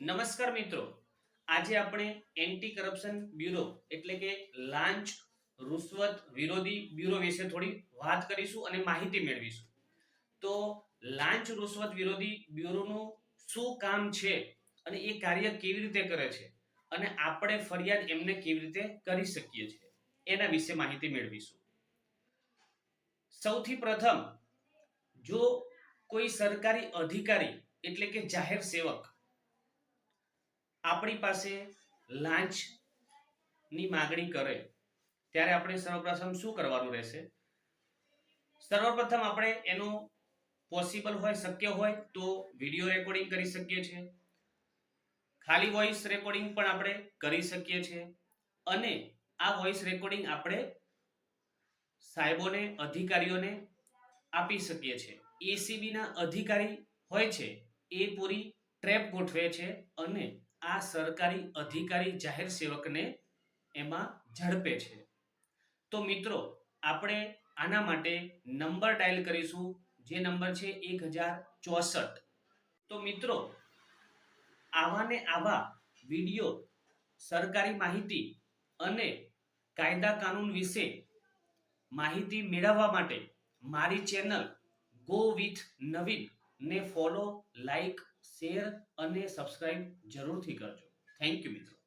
નમસ્કાર મિત્રો. આજે આપણે એન્ટી કરપ્શન બ્યુરો એટલે કે લાંચ રૂશ્વત વિરોધી બ્યુરો વિશે થોડી વાત કરીશું અને માહિતી મેળવીશું. તો લાંચ રૂશ્વત વિરોધી બ્યુરોનું શું કામ છે અને એ કાર્ય કેવી રીતે કરે છે અને આપણે ફરિયાદ એમને કેવી રીતે કરી શકીએ છીએ એના વિશે માહિતી મેળવીશું. સૌથી પ્રથમ, જો કોઈ સરકારી અધિકારી એટલે કે જાહેર સેવક આપણી પાસે લાંચની માગણી કરે, ત્યારે આપણે સર્વપ્રથમ શું કરવાનું રહેશે? સર્વપ્રથમ આપણે એનું પોસિબલ હોય, શક્ય હોય, તો વીડિયો રેકોર્ડિંગ કરી શકીએ છીએ. ખાલી વોઇસ રેકોર્ડિંગ પણ આપણે કરી શકીએ છીએ. અને આ વોઇસ રેકોર્ડિંગ આપણે સાહેબોને, અધિકારીઓને આપી શકીએ છીએ. એસીબીના અધિકારી હોય છે, એ પૂરી ટ્રેપ ગોઠવે છે અને આ સરકારી અધિકારી જાહેર સેવકને એમાં ઝડપે છે. તો મિત્રો, આપણે આના માટે નંબર ડાયલ કરીશું, જે નંબર છે એક હજાર ચોસઠ. તો મિત્રો, આવા ને આવા વીડિયો, સરકારી માહિતી અને કાયદા કાનૂન વિશે માહિતી મેળવવા માટે મારી ચેનલ ગો વિથ નવીન ને ફોલો, લાઈક શેર અને સબસ્ક્રાઇબ જરૂરથી કરજો. થેન્ક યુ મિત્રો.